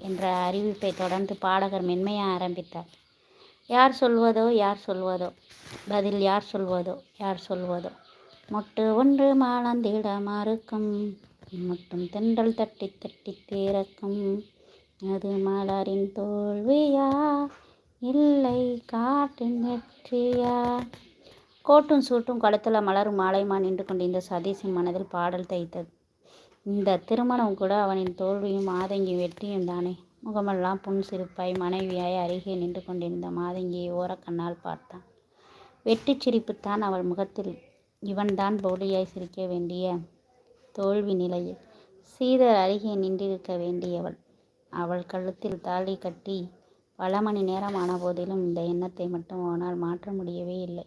என்ற அறிவிப்பை தொடர்ந்து பாடகர் மென்மையாக ஆரம்பித்தார். யார் சொல்வதோ யார் சொல்வதோ. பதில் யார் சொல்வதோ யார் சொல்வதோ. மொட்டு ஒன்று மாலந்திட மறுக்கும். மட்டும் தென்றல் தட்டி தட்டி திறக்கும். அது மலரின் தோல்வியா? இல்லை காட்டின் வெற்றியா? கோட்டும் சூட்டும் கழுத்தில் மலரும் மாலைமா நின்று கொண்டிருந்த சதீஷின் மனதில் பாடல் தைத்தது. இந்த திருமணம் கூட அவனின் தோல்வியும் மாதங்கி வெற்றியும் தானே. முகமெல்லாம் புன் சிரிப்பாய் மனைவியாய் அருகே நின்று கொண்டிருந்த மாதங்கியை ஓரக்கண்ணால் பார்த்தான். வெட்டிச் சிரிப்புத்தான் அவள் முகத்தில். இவன்தான் போலியாய் சிரிக்க வேண்டிய தோல்வி நிலையில். சீதர் அருகே நின்றிருக்க வேண்டியவள். அவள் கழுத்தில் தாலி கட்டி பல மணி நேரம் ஆன போதிலும் இந்த எண்ணத்தை மட்டும் அவனால் மாற்ற முடியவே இல்லை.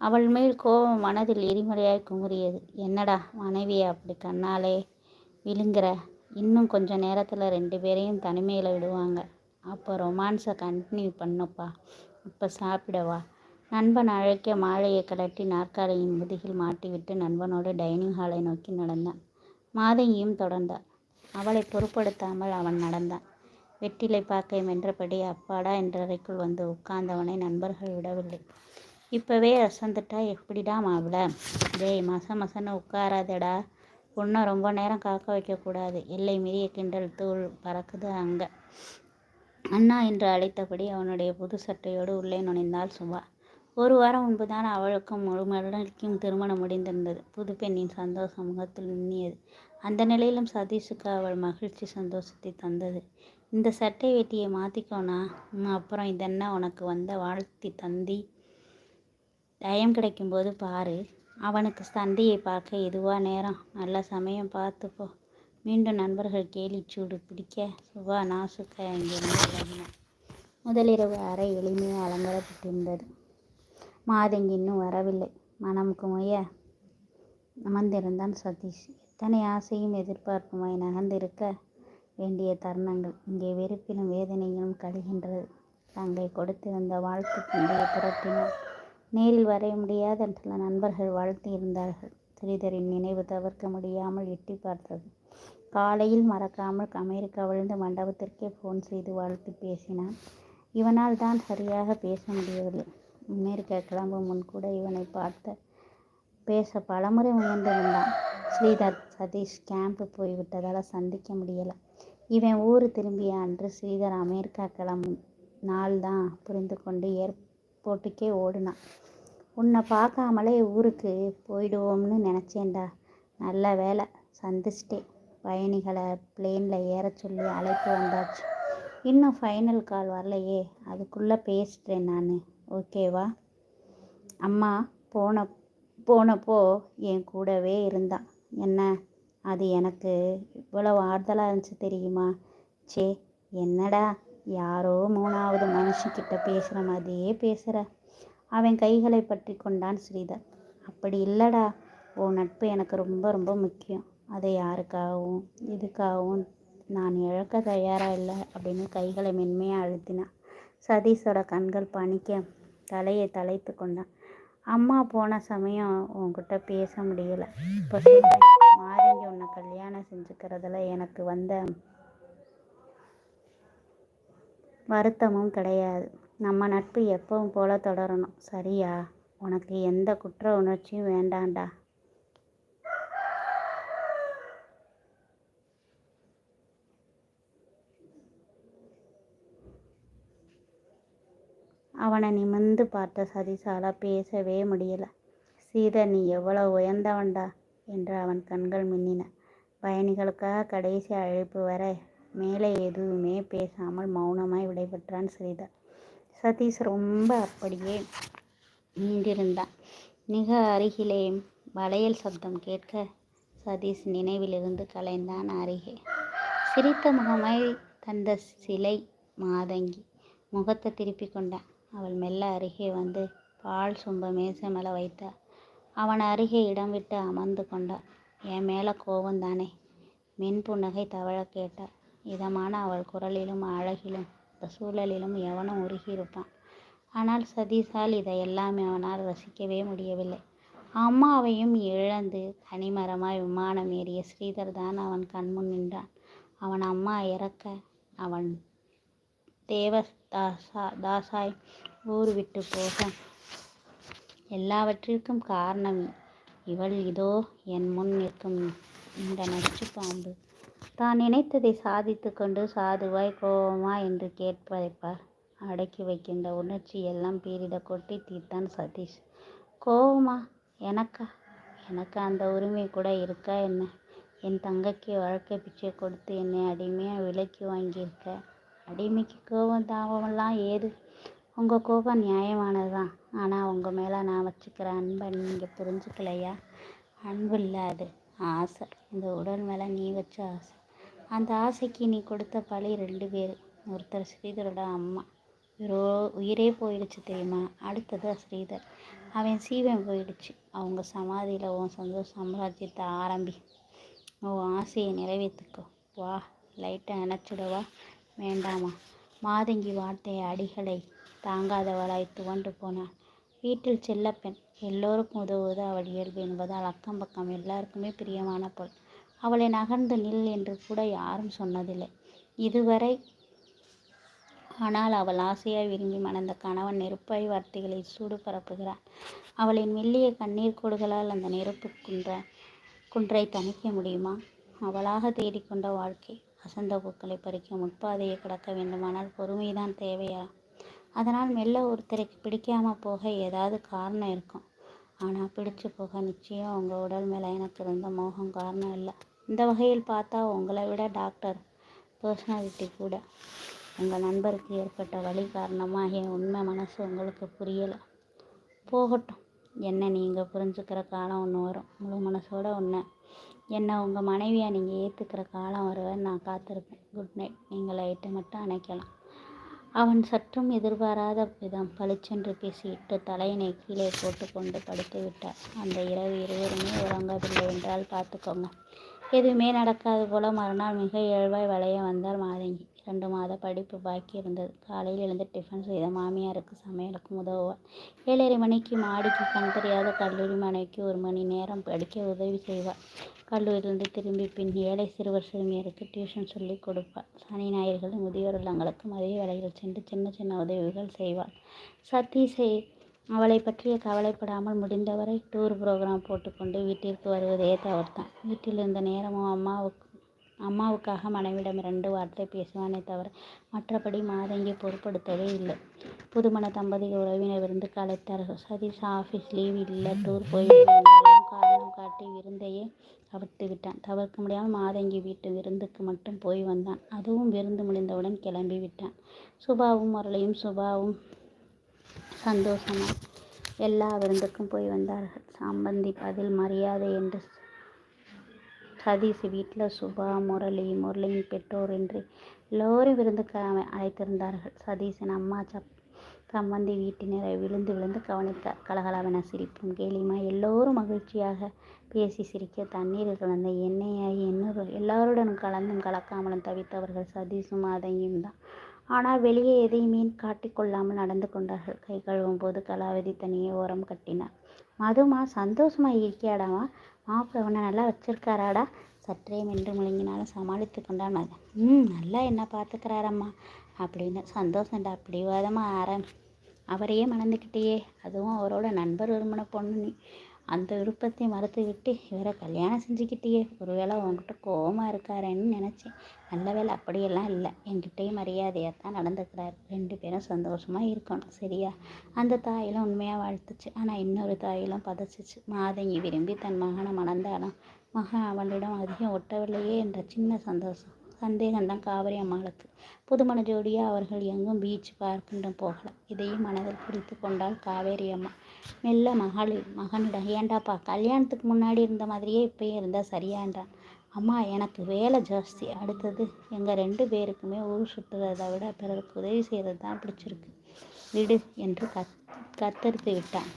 அவள் மேல் கோபம் மனதில் எரிமலையாய் குமுறியது. என்னடா மனைவியை அப்படி கண்ணாலே விழுங்குற. இன்னும் கொஞ்சம் நேரத்தில் ரெண்டு பேரையும் தனிமையில் விடுவாங்க. அப்போ ரொமான்ஸை கண்டினியூ பண்ணுப்பா. இப்போ சாப்பிடவா? நண்பன் அழைக்க மாலையை கலட்டி நாற்காலியின் முதுகில் மாட்டிவிட்டு நண்பனோடு டைனிங் ஹாலை நோக்கி நடந்தான். மாதங்கியும் தொடர்ந்தாள் அவளை பொருட்படுத்தாமல் அவன் நடந்தான். வெற்றிலை பாக்கை மென்றபடி அப்பாடா என்றறைக்குள் வந்து உட்கார்ந்தவனை நண்பர்கள் விடவில்லை. இப்போவே அசந்துட்டா எப்படிடா மாவில டேய் மச மசன்னு உட்காராதடா. பொண்ணை ரொம்ப நேரம் காக்க வைக்கக்கூடாது. எல்லை மீறிய கிண்டல் தூள் பறக்குது அங்கே. அண்ணா என்று அழைத்தபடி அவனுடைய புது சட்டையோடு உள்ளே நுழைந்தாள் சுபா. ஒரு வாரம் முன்புதான் அவளுக்கும் முழுமலருக்கும் திருமணம் முடிந்திருந்தது. புது பெண்ணின் சந்தோஷம் முகத்தில் மின்னியது. அந்த நிலையிலும் சதீஷுக்கு அவள் மகிழ்ச்சி சந்தோஷத்தை தந்தது. இந்த சட்டை வெட்டியை மாற்றிக்கோனா அப்புறம் இதென்ன உனக்கு வந்த வாழ்த்தி தந்தி? டயம் கிடைக்கும்போது பாரு. அவனுக்கு சண்டையை பார்க்க எதுவா நேரம்? நல்ல சமயம் பார்த்துப்போ மீண்டும் நண்பர்கள் கேலிச்சூடு பிடிக்க சுபா நாசுக்க இங்கிருந்து முதலிரவு அறை எளிமையாக அலங்கரப்பட்டிருந்தது மாதங்கி இன்னும் வரவில்லை. மனம் குமைய அமர்ந்திருந்தான் சதீஷ். எத்தனை ஆசையும் எதிர்பார்ப்புமாய் நகர்ந்திருக்க வேண்டிய தருணங்கள். இங்கே வெறுப்பிலும் வேதனைகளும் கழிகின்றது. தங்கை கொடுத்திருந்த வாழ்த்து பண்டைய புரட்டினார் நேரில் வரைய முடியாத சில நண்பர்கள் வாழ்த்தி இருந்தார்கள் ஸ்ரீதரின் நினைவு தவிர்க்க முடியாமல் எட்டி பார்த்தது. காலையில் மறக்காமல் அமெரிக்காவிலிருந்து மண்டபத்திற்கே ஃபோன் செய்து வாழ்த்து பேசினான். இவனால் தான் சரியாக பேச முடியவில்லை. அமெரிக்கா கிளம்பும் முன் கூட இவனை பார்த்த பேச பலமுறை முயன்றிருந்தான். ஸ்ரீதர் சதீஷ் கேம்ப்பு போய்விட்டதால் சந்திக்க முடியலை. இவன் ஊர் திரும்பிய அன்று ஸ்ரீதர் அமெரிக்கா கிளம்பும் நாள் தான் புரிந்து கொண்டு ஏற்ப போட்டுக்கே ஓடினான். உன்னை பார்க்காமலே ஊருக்கு போயிடுவோம்னு நினச்சேன்டா. நல்ல வேலை சந்திச்சிட்டேன். பயணிகளை பிளேனில் ஏற சொல்லி அழைப்பு வந்தாச்சு. இன்னும் ஃபைனல் கால் வரலையே. அதுக்குள்ளே பேசிட்டேன் நான். ஓகேவா அம்மா போன போனப்போ என் கூடவே இருந்தான் என்ன? அது எனக்கு இவ்வளவு ஆறுதலாக இருந்துச்சு தெரியுமா? சே என்னடா? யாரோ மூணாவது மனுஷிக்கிட்ட பேசுகிற மாதிரியே பேசுகிற அவன் கைகளை பற்றி கொண்டான் ஸ்ரீதர். அப்படி இல்லைடா. உன் நட்பு எனக்கு ரொம்ப ரொம்ப முக்கியம். அதை யாருக்காகவும் இதுக்காகவும் நான் இழக்க தயாராக இல்லை அப்படின்னு கைகளை மென்மையாக அழுத்தினான். சதீஷோட கண்கள் பணிக்க தலையை தலைத்து கொண்டான். அம்மா போன சமயம் உன்கிட்ட பேச முடியலை. இப்போ சொல்கிறேன் உன்னை கல்யாணம் செஞ்சுக்கிறதுல எனக்கு வந்த வருத்தமும் கிடையாது. நம்ம நட்பு எப்பவும் போல தொடரணும். சரியா? உனக்கு எந்த குற்ற உணர்ச்சியும் வேண்டாம்டா அவனை நிமிர்ந்து பார்த்த சதிசால பேசவே முடியல. சீதை நீ எவ்வளோ உயர்ந்தவன்டா என்று அவன் கண்கள் மின்னின. பயணிகளுக்காக கடைசி அழைப்பு வர மேலே எதுவுமே பேசாமல் மௌனமாய் விடைபெற்றான் ஸ்ரீதர் சதீஷ் ரொம்ப அப்படியே நின்றிருந்தான். மிக அருகிலே வளையல் சப்தம் கேட்க சதீஷ் நினைவிலிருந்து கலைந்தான் அருகே. சிரித்த முகமாய் தந்த சிலை மாதங்கி முகத்தை திருப்பி கொண்டான். அவள் மெல்ல அருகே வந்து பால் சும்ப மேசை மேலே வைத்தாள் அவன் அருகே இடம் விட்டு அமர்ந்து கொண்டாள் என் மேலே கோபந்தானே மென் புன்னகை தவழ கேட்டாள் இதமான அவள் குரலிலும் அழகிலும் இந்த சூழலிலும் எவனும் உருகியிருப்பான். ஆனால் சதீஷால் இதையெல்லாம் அவனால் ரசிக்கவே முடியவில்லை. அம்மாவையும் இழந்து தனிமரமாய் விமானம் ஏறிய ஸ்ரீதர் தான் அவன் கண்முன் நின்றான். அவன் அம்மா இறக்க அவன் தேவதாசா தாசாய் ஊர் விட்டு போக எல்லாவற்றிற்கும் காரணம் இவள். இதோ என் முன் நிற்கும் இந்த நச்சு பாம்பு தான் நினைத்ததை சாதித்து கொண்டு சாதுவாய் கோவமா என்று கேட்பதைப்பார் அடக்கி வைக்கின்ற உணர்ச்சி எல்லாம் பீரிட கொட்டி தீர்த்தான் சதீஷ். கோவமா? எனக்கா? எனக்கு அந்த உரிமை கூட இருக்கா என்ன? என் தங்கைக்கு வழக்கை பிச்சை கொடுத்து என்னை அடிமையாக விலைக்கு வாங்கியிருக்க. அடிமைக்கு கோபம் தாபமெல்லாம் ஏது? உங்கள் கோபம் நியாயமானது தான் ஆனால் உங்கள் மேலே நான் வச்சுக்கிற அன்பை நீங்கள் புரிஞ்சுக்கலையா? அன்பு இல்லாது ஆசை. இந்த உடல் மேலே நீ வச்ச ஆசை. அந்த ஆசைக்கு நீ கொடுத்த பழி ரெண்டு பேர். ஒருத்தர் ஸ்ரீதரோட அம்மா. ரோ உயிரே போயிடுச்சு தெரியுமா? அடுத்தது ஸ்ரீதர். அவன் சீவன் போயிடுச்சு. அவங்க சமாதியில் உன் சொந்த சாம்ராஜ்யத்தை ஆரம்பி. உன் ஆசையை நிறைவேற்றுக்கோ வா லைட்டை அணைச்சிடவா வேண்டாமா? மாதங்கி வார்த்தை அடிகளை தாங்காதவளாய் துவண்டு போனாள். வீட்டில் செல்லப்பெண். எல்லோருக்கும் உதவுவது அவள் இயல்பு என்பதால் அக்கம் பக்கம் எல்லாருக்குமே பிரியமான பொருள். அவளை நகர்ந்து நில் என்று கூட யாரும் சொன்னதில்லை. இதுவரை ஆனால் அவள் ஆசையாய் விரும்பி மணந்த கணவன் நெருப்பாய் வார்த்தைகளை சூடு பரப்புகிறான் அவளின் மெல்லிய கண்ணீர் கோடுகளால் அந்த நெருப்பு குன்ற குன்றை தணிக்க முடியுமா? அவளாக தேடிக்கொண்ட வாழ்க்கை வசந்த பூக்களை பறிக்க முற்பாதையை கடக்க வேண்டுமானால் பொறுமைதான் தேவையா? அதனால் மெல்ல ஒருத்தருக்கு பிடிக்காம போக ஏதாவது காரணம் இருக்கும். ஆனால் பிடிச்சு போக நிச்சயம் உங்கள் உடல் மேலே எனக்கு இருந்த மோகம் காரணம் இல்லை. இந்த வகையில் பார்த்தா உங்களை விட டாக்டர் பர்சனாலிட்டி கூட உங்கள் நண்பருக்கு ஏற்பட்ட வழி காரணமாக என் உண்மை மனசு உங்களுக்கு புரியலை. போகட்டும். என்ன நீங்கள் புரிஞ்சுக்கிற காலம் ஒன்று வரும். முழு மனசோட ஒன்று என்னை உங்கள் மனைவியாக நீங்கள் ஏற்றுக்கிற காலம் வருவேன் நான் காத்திருப்பேன். குட் நைட் நீங்கள் லைட்டை மட்டும் அணைக்கலாம். அவன் சற்றும் எதிர்பாராத விதம் பளிச்சென்று பேசிவிட்டு தலையினை கீழே போட்டுக்கொண்டு படுத்து விட்டார். அந்த இரவு இருவருமே உறங்கவில்லை என்றால் பார்த்துக்கோங்க. எதுவுமே நடக்காது போல மறுநாள் மிக இயல்பாய் வளைய வந்தார் மாதங்கி. ரெண்டு மாத படிப்பு பாக்கி இருந்தது. காலையில் எழுந்து டிஃபன் செய்த மாமியாருக்கு சமையலுக்கும் உதவுவார். ஏழரை மணிக்கு மாடிக்கு கண் தெரியாத கல்லூரி மனைவிக்கு ஒரு மணி நேரம் படிக்க உதவி செய்வார். கல்லூரியிலிருந்து திரும்பி பின் ஏழை சிறுவர் சிறுமியருக்கு டியூஷன் சொல்லி கொடுப்பார். சனி ஞாயிறுகள் முதியோர் இல்லங்களுக்கு மதிய வேலையில் சென்று சின்ன சின்ன உதவிகள் செய்வார். சதீஷை அவளை பற்றிய கவலைப்படாமல் முடிந்தவரை டூர் ப்ரோக்ராம் போட்டுக்கொண்டு வீட்டிற்கு வருவதே தவிர்த்தான் வீட்டில் இருந்த நேரமும் அம்மாவுக்கு அம்மாவுக்காக மனைவிடம் ரெண்டு வார்த்தை பேசுவானே தவிர மற்றபடி மாதங்கி பொருட்படுத்தவே இல்லை. புதுமண தம்பதிகள் உறவினர் விருந்து அழைத்தார்கள் சதீஷ் ஆஃபீஸ் லீவ் இல்லை டூர் போய் காரணம் காட்டி விருந்தையே கவிழ்த்து விட்டான். தவிர்க்க முடியாமல் மாதங்கி வீட்டு விருந்துக்கு மட்டும் போய் வந்தான். அதுவும் விருந்து முடிந்தவுடன் கிளம்பி விட்டான். சுபாவும் முரளியும் சுபாவும் சந்தோஷமாக எல்லா விருந்துக்கும் போய் வந்தார்கள். சம்பந்தி பதில் மரியாதை என்று சதீஷ் வீட்டில் சுபா முரளி முரளியின் பெற்றோர் என்று எல்லோரும் விருந்துக்கு அழைத்திருந்தார்கள். சதீஷின் அம்மா சப் சம்பந்தி வீட்டினரை விழுந்து விழுந்து கவனித்தார். கலகலவென சிரிப்பும் கேலியுமா எல்லோரும் மகிழ்ச்சியாக பேசி சிரிக்க தண்ணீரில் கலந்த எண்ணெயாகி எண்ணூறு எல்லாருடனும் கலந்தும் கலக்காமலும் தவித்தவர்கள் சதீஷும் அதையும் தான். ஆனால் வெளியே எதையுமே காட்டிக்கொள்ளாமல் நடந்து கொண்டார்கள்? கை கழுவும் போது கலாவதி தனியே ஓரம் கட்டினார் மதுமா சந்தோஷமாக இருக்கியாடாமா? மாப்பிள்ளை உன்னை நல்லா வச்சிருக்காராடா? சற்றே மென்று முழுங்கினாலும் சமாளித்து கொண்டான் மகன். ம் நல்லா என்ன பார்த்துக்கிறாரம்மா அப்படின்னு சந்தோஷம்டா பிடிவாதமாக ஆரம். அவரையே மணந்துக்கிட்டேயே அதுவும் அவரோட நண்பர் விரும்பின பொண்ணு நீ. அந்த விருப்பத்தை மறுத்துவிட்டு இவரை கல்யாணம் செஞ்சுக்கிட்டியே. ஒருவேளை உங்ககிட்ட கோபமாக இருக்காரேன்னு நினச்சேன். நல்ல வேலை அப்படியெல்லாம் இல்லை. என்கிட்டயும் மரியாதையாக தான் நடந்துக்கிறார். ரெண்டு பேரும் சந்தோஷமாக இருக்கணும் சரியா? அந்த தாயிலும் உண்மையாக வாழ்த்துச்சு. ஆனால் இன்னொரு தாயிலும் பதச்சிச்சு. மாதங்கி விரும்பி தன் மகனை மணந்தாலும் மகன் அவளிடம் அதிகம் ஒட்டவில்லையே என்ற சின்ன சந்தோஷம். சந்தேகம்தான் காவிரி அம்மாளுக்கு. புதுமண ஜோடியாக அவர்கள் எங்கும் பீச் பார்க்கின்றும் போகலாம். இதையும் மனதில் குறித்து கொண்டாள் காவேரி அம்மா. மெல்ல மகளிர் மகனிடம் ஏண்டாப்பா கல்யாணத்துக்கு முன்னாடி இருந்த மாதிரியே இப்பயும் இருந்தால் சரியான்றான். அம்மா எனக்கு வேலை ஜாஸ்தி. அடுத்தது எங்கள் ரெண்டு பேருக்குமே ஊர் சுற்றுறதை விட பிறருக்கு உதவி செய்கிறது தான் பிடிச்சிருக்கு. விடு என்று கத் கத்தரித்து விட்டான்.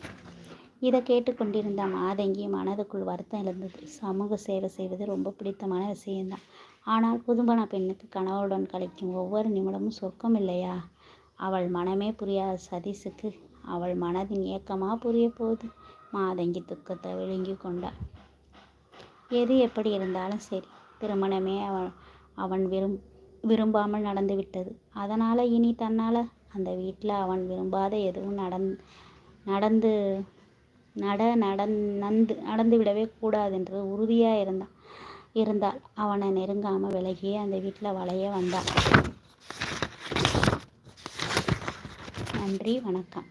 இதை கேட்டுக்கொண்டிருந்த மாதங்கி மனதுக்குள் வருத்தம் இருந்தது சமூக சேவை செய்வது ரொம்ப பிடித்தமான விஷயம்தான். ஆனால் புதுமண பெண்ணுக்கு கணவருடன் கழிக்கும் ஒவ்வொரு நிமிடமும் சொர்க்கம் இல்லையா அவள் மனமே புரியாத சதீஷுக்கு அவள் மனதின் ஏக்கமாக புரிய போகுது மாதங்கி துக்கத்தை விழுங்கி கொண்டாள். எது எப்படி இருந்தாலும் சரி திருமணமே அவன் அவன் விரும் விரும்பாமல் நடந்து விட்டது. அதனால் இனி தன்னால் அந்த வீட்டில் அவன் விரும்பாத எதுவும் நடந் நடந்து நட நடந் நந்து நடந்து விடவே கூடாதென்று உறுதியாக இருந்தான் இருந்தால் அவனை நெருங்காமல் விலகியே அந்த வீட்டில் வளைய வந்தாள். நன்றி வணக்கம்.